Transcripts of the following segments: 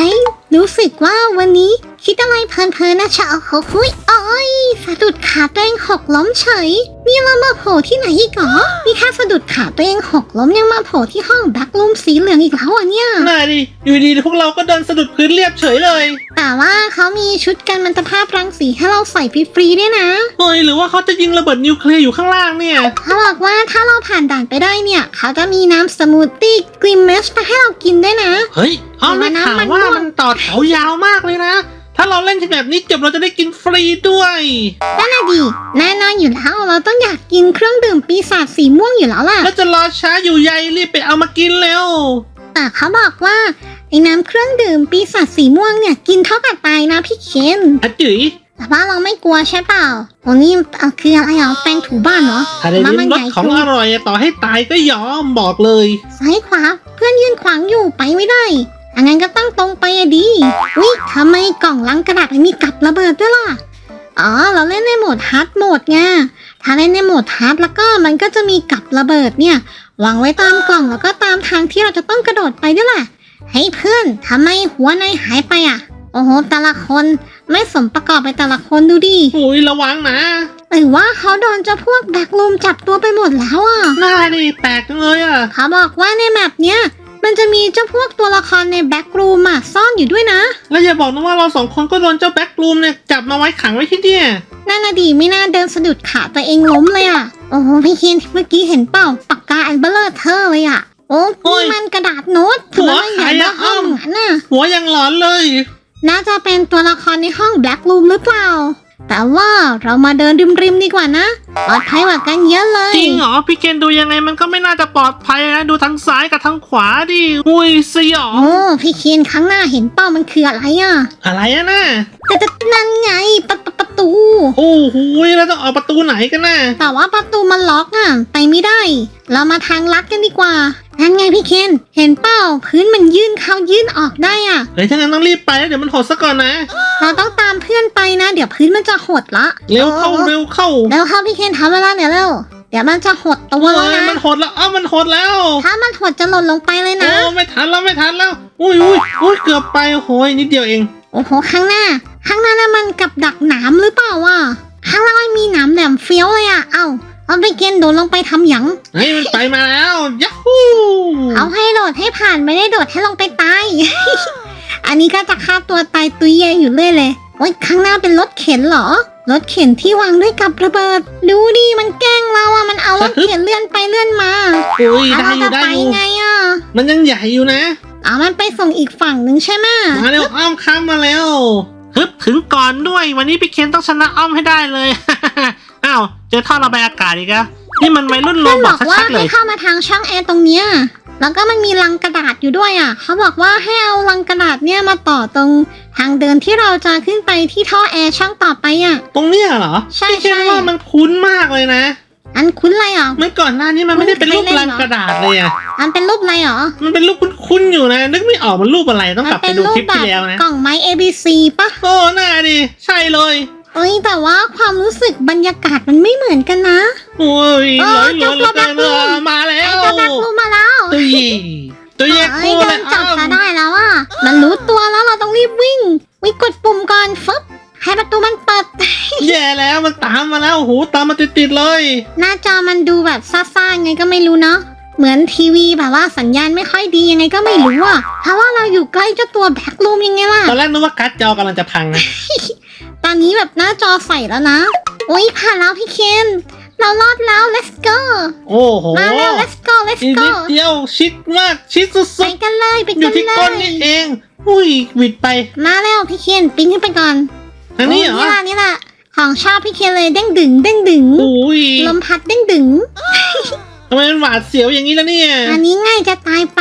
ฮ้รู้สึกว่าวันนี้ คิดอะไรเพลินๆนะชะโอ้โหยโอ้ยสะดุดขาตัวเองหกล้มเฉยนี่เรามาโผล่ที่ไหนอีกเหรอนี่แค่สะดุดขาตัวเองหกล้มยังมาโผล่ที่ห้องแบ็กลูมสีเหลืองอีกแล้วอะเนี่ยน่าดิอยู่ดีๆพวกเราก็เดินสะดุดพื้นเรียบเฉยเลย แต่ว่าเขามีชุดกันมันตภาพรังสีให้เราใส่ฟรีๆด้วยนะเฮ้ยหรือว่าเขาจะยิงระเบิดนิวเคลียร์อยู่ข้างล่างเนี่ยเขาบอกว่าถ้าเราผ่านด่านไปได้เนี่ย เขาจะมีน้ำสมูทตี้กรีมเมชมาให้เรากินด้วยนะ เฮ้ยอ้อมได้ข่าวว่าน้ำมันม่วงมันต่อแถวยาวมากเลยนะ ถ้าเราเล่นแบบนี้จบเราจะได้กินฟรีด้วยนั่นน่ะดิแน่นอนอยู่แล้วเราต้องอยากกินเครื่องดื่มปีศาจสีม่วงอยู่แล้วล่ะ แล้วจะรอช้าอยู่ใยรีบไปเอามากินเร็ว แต่เขาบอกว่าไอ้น้ำเครื่องดื่มปีศาจสีม่วงเนี่ยกินเท่ากับตายนะพี่เคนอะจื๋ยแต่ว่าเราไม่กลัวใช่เปล่าโอ้นี่เอ่อคืออะไรอะแป้งถูบ้านเหรอถ้าได้ว่าลิ้มรสของอร่อยต่อให้ตายก็ยอมบอกเลย ซ้ายขวาเพื่อนยืนขวางอยู่ไปไม่ได้ อันนั้นก็ต้องตรงไปอะดีวิทำไมกล่องลังกระดาษมันมีกับระเบิดด้วยล่ะ อ๋อ เราเล่นในโหมดฮาร์ดโหมดไง ถ้าเล่นในโหมดฮาร์ดแล้วก็มันก็จะมีกับระเบิดเนี่ยวางไว้ตามกล่องแล้วก็ตามทางที่เราจะต้องกระโดดไปด้วยล่ะเฮ้ยเพื่อนทำไมหัวนายหายไปอะ โอ้โห แต่ละคนไม่สมประกอบไปแต่ละคนดูดิอุ้ยระวังนะหรือว่าเขาโดนเจ้าพวกแบกลูมจับตัวไปหมดแล้วอะน่าดิแปลกจังเลยอะเขาบอกว่าในแมปเนี้ยมัน จะมีเจ้าพวกตัวละครในแบ็กรูมอะซ่อนอยู่ด้วยนะ แล้วอย่าบอกนะว่าเราสองคนก็โดนเจ้าแบ็กรูมเนี่ยจับมาไว้ขังไว้ที่เนี่ยนั่นน่ะดีไม่น่าเดินสะดุดขาตัวเองล้มเลยอะโอ้โหพี่เคนเมื่อกี้เห็นเปล่าปากกาอันเบลเลอร์เธอร์เลยอะโอ้โอ้ยนี่มันกระดาษโน้ตทำไมมันใหญ่เบ้อห้องงั้นน่ะหัวยังหลอนเลย น่าจะเป็นตัวละครในห้องแบล็กรูมหรือเปล่า แต่ว่าเรามาเดินริมๆดีกว่านะ ปลอดภัยกว่ากันเยอะเลย จริงเหรอพี่เคนดูยังไงมันก็ไม่น่าจะปลอดภัยนะดูทั้งซ้ายกับทั้งขวาดิอุ้ยสยองโอ้พี่เคนข้างหน้าเห็นเป้ามันคืออะไรอะอะไรอะน่ะแต่แต่นั่นไงประประประตู โอ้โหแล้วต้องออกประตูไหนกันน่ะแต่ว่าประตูมันล็อกอะไปไม่ได้ เรามาทางลัดกันดีกว่า นั่นไงพี่เคนเห็นเป้าพื้นมันยื่นเข้ายื่นออกได้อะ เฮ้ยถ้างั้นต้องรีบไปแล้วเดี๋ยวมันหดซะก่อนนะ เราต้องตามเพื่อนไปนะ เดี๋ยวพื้นมันจะหดละเร็วเข้าเร็วเข้าเร็วเข้าพี่เคนทำเวลาเนี่ยเร็วเดี๋ยวมันจะหดตัวโอ้แล้วยนะมันหดแล้วอ้าวมันหดแล้ว ถ้ามันหดจะหล่นลงไปเลยโอ้นะไม่ทันแล้วไม่ทันแล้ว อุ้ยอุ้ยอุ้ยเกือบไปโอ้โหนิดเดียวเอง โอ้โหข้างหน้า ข้างหน้านั่นมันกับดักหนามหรือเปล่าวะข้างล่างมันมีหนามแหลมเฟี้ยวเลยอะเอ้า เอาไปเกนโดดลงไปทำหยัง เฮ้ยมันไปมาแล้วยัฮูเอาให้โดดให้ผ่านไม่ได้โดดให้ลงไปตาย อันนี้ก็จะฆ่าตัวตายตุยแยอยู่เรื่อยเลยโอ๊ยข้างหน้าเป็นรถเข็นเหรอ รถเข็นที่วางด้วยกับระเบิด ดูดิมันแกล้งเราอะมันเอารถเข็นเลื่อนไปเลื่อนมาอุ้ยแล้วได้เราอจะยู่ได้ไปอยู่ไงอะมันยังใหญ่อยู่นะอ๋อมันไปส่งอีกฝั่งหนึ่งใช่ไหมมาเร็วอ้อมข้ามมาแล้วฮึบถึงก่อนด้วย วันนี้พี่เคนต้องชนะอ้อมให้ได้เลย อ้าว เจอท่อระบายอากาศอีกอะนี่มันวัยรุ่นโรเพื่อนบบออกกว่าชัดๆเลให้ย เข้ามาทางช่องแอร์ตรงเนี้ย แล้วก็มันมีลังกระดาษอยู่ด้วยอะ เขาบอกว่าให้เอาลังกระดาษเนี่ยมาต่อตรงทางเดินที่เราจะขึ้นไปที่ท่อแอร์ช่องต่อไปอะ ตรงเนี้ยเหรอใช่พี่เคนใช่ ว่ามันคุ้นมากเลยนะ อันคุ้นอะไรอะ เมื่อก่อนหน้านี้มันไม่ได้เป็นรูปเคยเล่ลันงเหรอกระดาษเลยอะอันเป็นรูปอะไรเหรอมันเป็นรูปคุ้นๆอยู่นะ นึกไม่ออกมันรูปอะไรต้องกลับไปดูคลิปที่แล้วนะ กล่องไม้ ABC ปะโอ้หน้าดิ ใช่เลย เอ้ยแต่ว่าความรู้สึกบรรยากาศมันไม่เหมือนกันนะ โอ้ยเอร้ออยล้วนเหลือเกินเจ้าตัวแบ็ครูมเออมาแล้ไอ้วเจ้าแบ็ครูมมาแล้วตัวยีตัวแยกเอ้ยคู่โดเลนยจับอ้าวซะได้แล้วอะมันรู้ตัวแล้วเราต้องรีบวิ่งวิ่งกดปุ่มก่อนฟึบให้ประตูมันเปิด แย่แล้วมันตามมาแล้วโอ้โหตามมาติดๆเลย หน้าจอมันดูแบบซ่าๆไงก็ไม่รู้เนาะ เหมือนทีวีแบบว่าสัญญาณไม่ค่อยดียังไงก็ไม่รู้อะเพราะว่าเราอยู่ใกล้เจ้าตัวแบ็คลูมยังไงล่ะ ตอนแรกนึกว่าการ์ดจอกำลังจะพังนะ ตอนนี้แบบหน้าจอใสแล้วนะโอ้ยผ่านแล้วพี่เคน เรารอดแล้ว let's go โอ้โหมาแล้ว let's go let's อีก go นิดเดียวชิดมากชิดสุไปดกันเลยไปๆ อกัยู่นที่เลก้นย นี่เอง อุ้ยหวิดไปมาแล้วพี่เคนปีนขึ้นไปก่อนทางนี้เหรอโนี่แหละนี่แหละของชอบพี่เคนเลยเด้งดึงเด้งดึง อุ้ยลมพัดเด้งดึง ทำไมมันหวาดเสียวอย่างนี้แล้วเนี่ย อันนี้ง่ายจะตายไป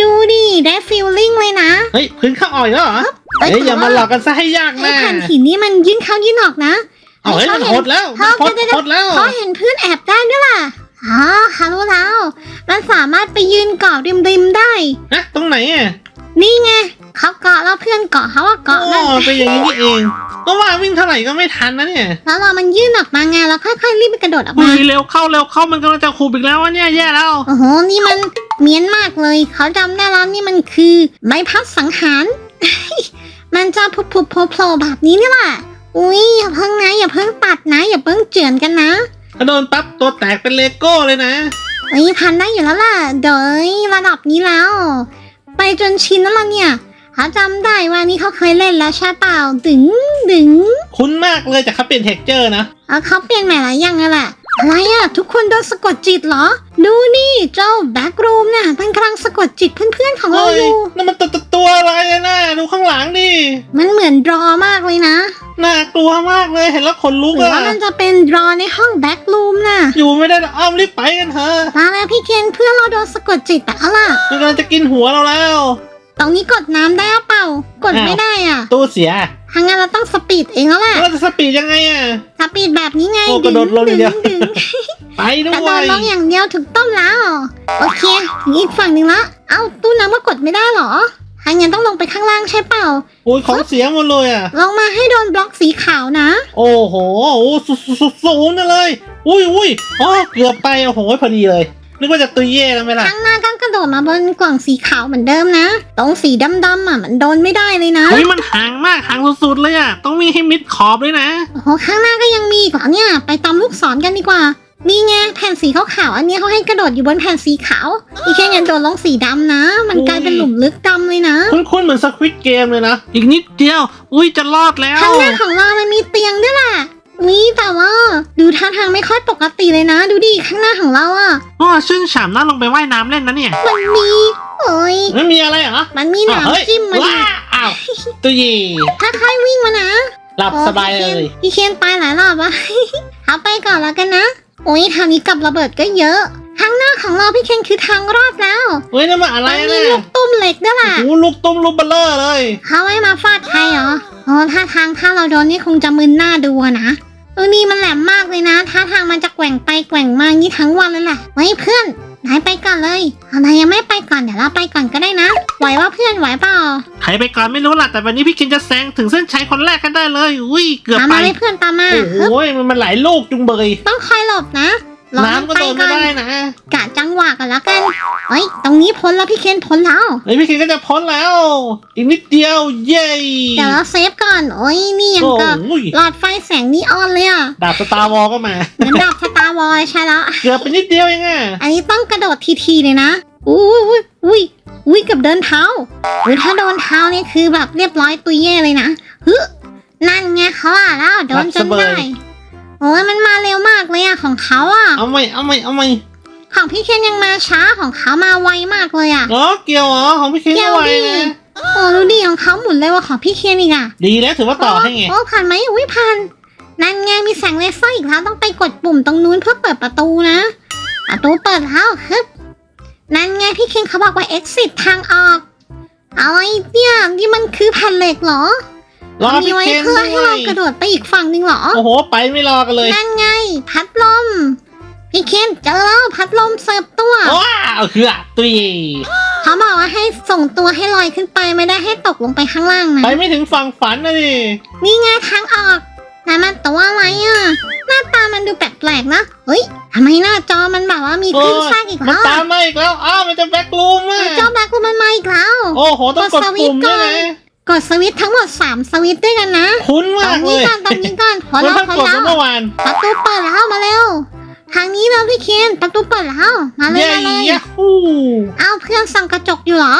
ดูดิได้ฟีลลิ่งเลยนะเฮ้ยพื้นข้างอ่อยแล้วเหรอเอ้ยเฮ้ยอย่ามาหลอกกันซะให้ยากไอ้นะแผ่นหินนี่มันยื่นเข้ายื่นออกนะ เอาเฮ้ยมันหดแล้วเขามันหดเดี๋ยวๆหดแล้วเขาเห็นเพื่อนแอบได้ด้วยล่ะอ๋อฮารู้แล้วมันสามารถไปยืนเกาะริมริมๆได้ นะตรงไหนอะนี่ไงเขาเกาะแล้วเพื่อนเกาะเขาว่าเกาะอ๋นั่นอเป็นอย่างนี้นี่เอง ก็ว่าวิ่งเท่าไหร่ก็ไม่ทันนะเนี่ยแล้วเรามันยื่นออกมาไงแล้วค่อยๆรีบไปกระโดดออกอุ้มายเร็วเข้าเร็วเข้ามันกำลังจะขุบอีกแล้ววะเนี่ยแย่แล้ว โอ้โห นี่มันเมียนมากเลย เขาจำได้แล้วนี่มันคือใบพัดสังหาร มันจะพุบพุบโผล่ๆแบบนี้นี่แหละ อุ้ยอย่าเพิ่งนะอย่าเพิ่งตัดนะ อย่าเพิ่งเจือนกันนะถ้าโดนปั๊บตัวแตกเป็นเลโก้เลยนะเอ้ยพันได้อยู่แล้วล่ะเดยระดับนี้แล้ว ไปจนชินแล้วล่ะเนี่ย เขาจำได้ว่านี่เขาเคยเล่นแล้วใช่เปล่าดึงดึงคุ้นมากเลยจากเขาเปลี่ยนเท็กเจอร์นะ เอาเขาเปลี่ยนใหม่หลายอย่างเลยแหละอะไรอะทุกคนโดนสะกดจิตเหรอ ดูนี่เจ้าแบ็กรูมเนี่ยมันกำลังสะกดจิตเพื่อนๆของเราเฮ้ยอยู่ นั่นมันตัวตัวตัวอะไรอะน่ะดูข้างหลังดิมันเหมือนดรอมากเลยนะน่ากลัวมากเลยเห็นแล้วขนลุกหรืออะว่ามันจะเป็นดรอในห้องแบ็กรูมน่ะอยู่ไม่ได้หรอกอ้อมรีบไปกันเถอะมาแล้วพี่เคนเพื่อนเราโดนสะกดจิตแต่เอาล่ะมันกำลังจะกินหัวเราแล้ว ตรงนี้กดน้ำได้หรือเปล่า กดไม่ได้อะตู้เสียทางนั้นเราต้องสปีดเองแล้วแหละเราจะสปีดยังไงอะสปีดแบบนี้ไงโอ้กระโดดลงอย่างเดียว ดึงไปด้กระวโดดยลงอย่างเดียวถูกต้องแล้ว โอเคถึงอีกฝั่งหนึ่งละเอ้าตู้น้ำก็กดไม่ได้เหรอทางนั้นต้องลงไปข้างล่างใช่เปล่า โอ้ยของเสียหมดเลยอะลงมาให้โดนบล็อกสีขาวนะ โอ้โหโอ้สุดสุดสุดสูงนั่นเลย อุ้ยอุ้ยอ๋อเกือบไปโอ้โหพอดีเลย นึกว่าจะตุยเย่แล้วไหมล่ะ ข้างหน้าก็กระโดดมาบนกล่องสีขาวเหมือนเดิมนะ ตรงสีดำๆอะมันโดนไม่ได้เลยนะ เฮ้ยมันห่างมากห่างสุดๆเลยอะต้องวิ่งให้มิดขอบเลยนะ โอ้โหข้างหน้าก็ยังมีอีกเหรอเนี่ย ไปตามลูกศรกันดีกว่า นี่ไงแผ่นสีขาวๆอันนี้เขาให้กระโดดอยู่บนแผ่นสีขาว อีแค่ยันโดนลงสีดำนะ มันกลายเป็นหลุมลึกดำเลยนะ คุ้นๆเหมือนสควิตเกมเลยนะ อีกนิดเดียว อุ้ยจะรอดแล้ว ข้างหน้าของเรามันมีเตียงด้วยแหละ นี่แต่ว่า ดูท่าทางไม่ค่อยปกติเลยนะ ดูดิข้างหน้าของเราอะอ๋อชื่นฉ่ำน่าลงไปว่ายน้ำเล่นนะเนี่ยมันมีโอ้ยไม่มีอะไรเหรอมันมีอ้าวเฮ้ยน้ำจิ้มมาดิว้าอ้าวตุยถ้าใครวิ่งมานะหลับสบายเลยพี่เคนตายหลายรอบอะเอาไปก่อนแล้วกันนะ โอ้ยทางนี้กับระเบิดก็เยอะทางหน้า ของเราพี่เคนคือทางรอดแล้วเฮ้ยนั่นมันอะไรมันมีนะลูกตุ้มเหล็กด้วยล่ะโอ้โหลูกตุ้มลูกเบลเลอร์เลย เขาไว้มาฟาดใครเหรออ๋อท่าทางถ้าเราโดนนี่คงจะมึนหน้าดูอะนะเออนี่มันแหลมมากเลยนะท่าทางมันจะแกว่งไปแกว่งมางี้ทั้งวันเลยแหละไว้เพื่อนนายไปก่อนเลยเอานายยังไม่ไปก่อนเดี๋ยวเราไปก่อนก็ได้นะไหวว่าเพื่อนไหวเปล่าใครไปก่อนไม่รู้ล่ะแต่วันนี้พี่เคนจะแซงถึงเส้นชัยคนแรกกันได้เลย อุ้ยเกือบตามไปมาเลยเพื่อนตามมาโอ้ฮึบโหมันมันหลายลูกจุงเบยต้องคอยหลบนะรอ น้ำก็ไปโดนก่ไม่อนได้นะกะจังหวะกันแล้วกันเฮ้ย ตรงนี้พ้นแล้วพี่เคนพ้นแล้วเฮ้ยพี่เคนก็จะพ้นแล้ว อีกนิดเดียว เย้เดี๋ยวเราเซฟก่อน โอ้ยนี่ยังโอ้กับโหหลอดไฟแสงนีออนเลยอะ ดาบสตาร์วอลก็มาเหมือนดาบสตาร์วอลใช่แล้ว เกือบไปนิดเดียวเองอะอันนี้ต้องกระโดดทีๆเลยนะ อุ้ยอุ้ยอุ้ยอุ้ยกับเดินเท้าอุ้ยถ้าโดนเท้านี่คือแบบเรียบร้อยตุยเย่เลยนะฮึนั่นไงเขาอะแล้วโดนจนได้ โอ้ยมันมาเร็วมากเลยอะของเขาอะเอาไหมเอาไหมเอาไหมของพี่เคนยังมาช้าของเขามาไวมากเลยอะอ๋อเกี่ยวเหรอของพี่เคนเกี่ยวเอาไว้ดินะโอ้ดูดิของเขาหมุนเร็วกว่าของพี่เคนอีกอะดีแล้วถือว่าต่อให้ไงโอ้ผ่านไหมอุ้ยผ่านนั่นไงมีแสงเลเซอร์อีกแล้วต้องไปกดปุ่มตรงนู้นเพื่อเปิดประตูนะประตูเปิดแล้วฮึบนั่นไงพี่เคนเขาบอกว่า exit ทางออกอะไรเนี่ยนี่มันคือแผ่นเหล็กเหรอ รอมีพี่ไว้เคนเพื่อด้ให้วเรายกระโดดไปอีกฝั่งหนึ่งเหรอ โอ้โห ไปไม่รอกันเลยนั่นไง พัดลม พี่เคนเจอแล้วพัดลมเสิร์ฟตัว ว้าวคืออะตุยเขาบอกว่าให้ส่งตัวให้ลอยขึ้นไปไม่ได้ให้ตกลงไปข้างล่างนะ ไปไม่ถึงฝั่งฝันนะดินี่ไงทางออกนั่นมันตัวอะไรอะ หน้าตามันดูแปลกๆนะเฮ้ยทำไมหน้าจอมันแบบว่ามีขึ้นแทรกอีกมันแล้วตามมาอีกแล้ว อ้าวมันจะแบ็กลูมเออะอจอแบล็คมันมาอีกแล้ว โอ้โห ต้องกดปุ่มด้วยนะ กดสวิตช์ทั้งหมด 3 สวิตช์ด้วยกันนะคุ้นตรมากงเลนี้ยก่อนตรงนี้ก่อนพอมันแล้วเพิ่งพอกดแล้วเมื่อวานประตูเปิดแล้วมาเร็ว ทางนี้แล้วพี่เคนประตูเปิดแล้วมาเลยเย้มาเลยยะฮู้เอาเพื่อนส่องกระจกอยู่เหรอ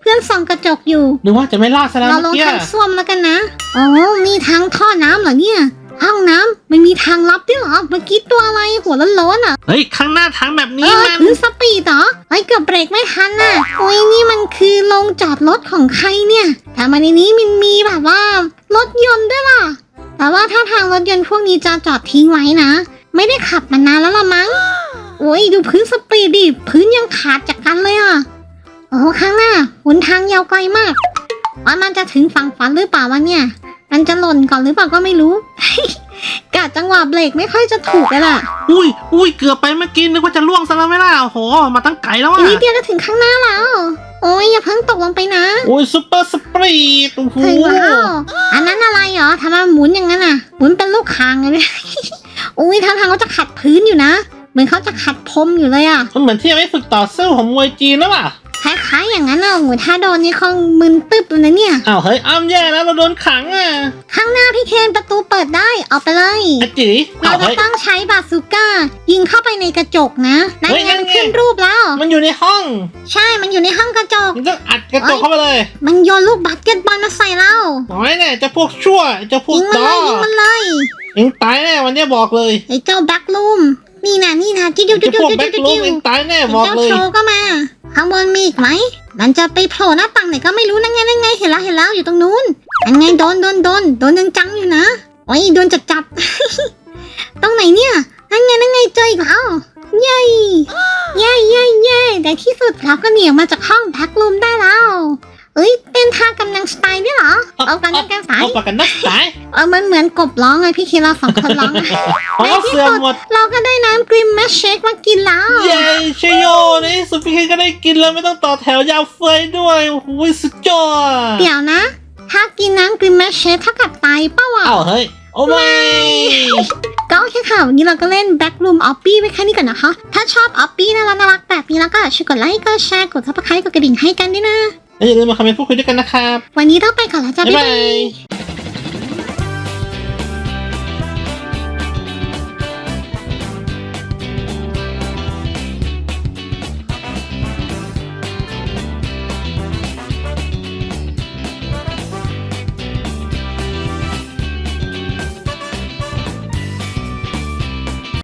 เพื่อนส่องกระจกอยู่ นึกว่าจะไม่รอดซะแล้วเราลเมื่องกี้ทางส้วมแล้วกันนะโอ้มีทางท่อน้ำเหรอเนี่ย ห้องน้ำ มันมีทางลับด้วยเหรอ เมื่อกี้ตัวอะไรหัวโล้นๆอะเฮ้ย ข้างหน้าทางแบบเอนี้อมันถือสปีดเหรอเฮ้ยเกือบเบรกไม่ทันน่ะโอ้ยนี่มันคือโรงจอดรถของใครเนี่ยแต่มาในนี้มันมีแบบว่ารถยนต์ด้วยล่ะ แต่ว่าถ้าทางรถยนต์พวกนี้จะจอดทิ้งไว้นะ ไม่ได้ขับมานานแล้วละมั้ง โอ้ยดูพื้นสปีดดิ พื้นยังขาดจากกันเลยอะ โอ้ข้างหน้าหนทางยาวไกลมากว่ามันจะถึงฝั่งฝันหรือเปล่าวะเนี่ย มันจะหล่นก่อนหรือเปล่าก็ไม่รู้ กะจังหวะเบรกไม่ค่อยจะถูกเลยล่ะอุ้ยอุ้ยเกือบไปเมื่อกี้นึกว่าจะล่วงซะแล้วไม่ล่ะโอ้โห มาตั้งไกลแล้วอีกอะนิดเดียวก็ถึงข้างหน้าแล้ว โอ้ยอย่าเพิ่งตกลงไปนะโอ้ยซุปเปอร์สปรีดโอ้โหถึงแล้วอันนั้นอะไรเหรอทำไมมันหมุนอย่างนั้นอะหมุนเป็นลูกคางเลยอุ้ยทางทางเขาจะขัดพื้นอยู่นะ เหมือนเขาจะขัดพรมอยู่เลยอะมันเหมือนที่เอาไว้ฝึกต่อสู้ของมวยจีนนะป่ะ คล้ายๆอย่างนั้นอะโอ้ยถ้าโดนนี่คงมึนตึ๊บเลยนะเนี่ย อ้าวเฮ้ยอ้ำแย่แล้วเราโดนขังอะ ข้างหน้าพี่เคนประตูเปิดได้เอาไปเลย อาจิอ้าเราวจะเฮ้ย ต้องใช้บาซูก้า ยิงเข้าไปในกระจกนะนั่นเฮ้ยไงนั่นมันไง ขึ้นรูปแล้ว มันอยู่ในห้องใช่มันอยู่ในห้องกระจก มันต้องอัดกระจกเข้าไปเลยมันโยนลูกบาสเกตบอลมาใส่เราโอ้ยเนี่ยเจะพวกชั่วเจะพวกยิงมันดเลอยยิงมันเลยเองตายแน่วันเนี้ยบอกเลยไอ้เจ้าแบ็กลูม นี่นะนี่นะจิ้วจิ้วเจะจิ้วพวกจิ้วแบ็คจิ้วลูจิ้มวเองตายแน่บอกเจ้าเลย โชว์ก็มา ข้างบนมีอีกไหม มันจะไปโผล่หน้าต่างไหนก็ไม่รู้นั่นไงนั่นไงเห็นแล้วเห็นแล้วอยู่ตรงนู้นอันไงโดนโดนโดนโดนจังๆอยู่นะโอ้ยโดนจับจับ ตรงไหนเนี่ยนั่นไงนั่นไงเจออีกแล้วเย้เย้เย้เย้ในที่สุดเราก็หนีออกมาจากห้องแพ็คลูมได้แล้ว เอ้ยเต้นท่ากำลังสไตล์ด้วยเหรอเอากันนักกันสายเอาปากกันนักสายเออมันเหมือนกบร้องไงพี่คิดเราสองคนร้องของเราเสื่อมหมดเราก็ได้น้ำกริมแมชเชคมากินแล้วเย้ชโยในที่สุดพี่เคก็ได้กินแล้วไม่ต้องต่อแถวยาวเฟยด้วยโอ้โหสุดยอดเดี๋ยวนะ ถ้ากินน้ำกริมแมชเชคเท่ากับตายเป้าวะอ้าวเฮ้ยโอ้ไม่ก็โอเคค่ะ วันนี้เราก็เล่น Backroom o p p y ไว้แค่นี้ก่อนนะคะ ถ้าชอบ o p p y น่ารักน่ารักแบบนี้แล้วก็ช่วยกดไลค์กดแชร์กด subscribe กดกระดิ่งให้กันด้วยนะแล้ว อย่าลืมมาคอมเมนต์พูดคุยด้วยกันนะครับ วันนี้ต้องไปก่อนแล้วจ้าบ๊ายบ๊ายบาบายย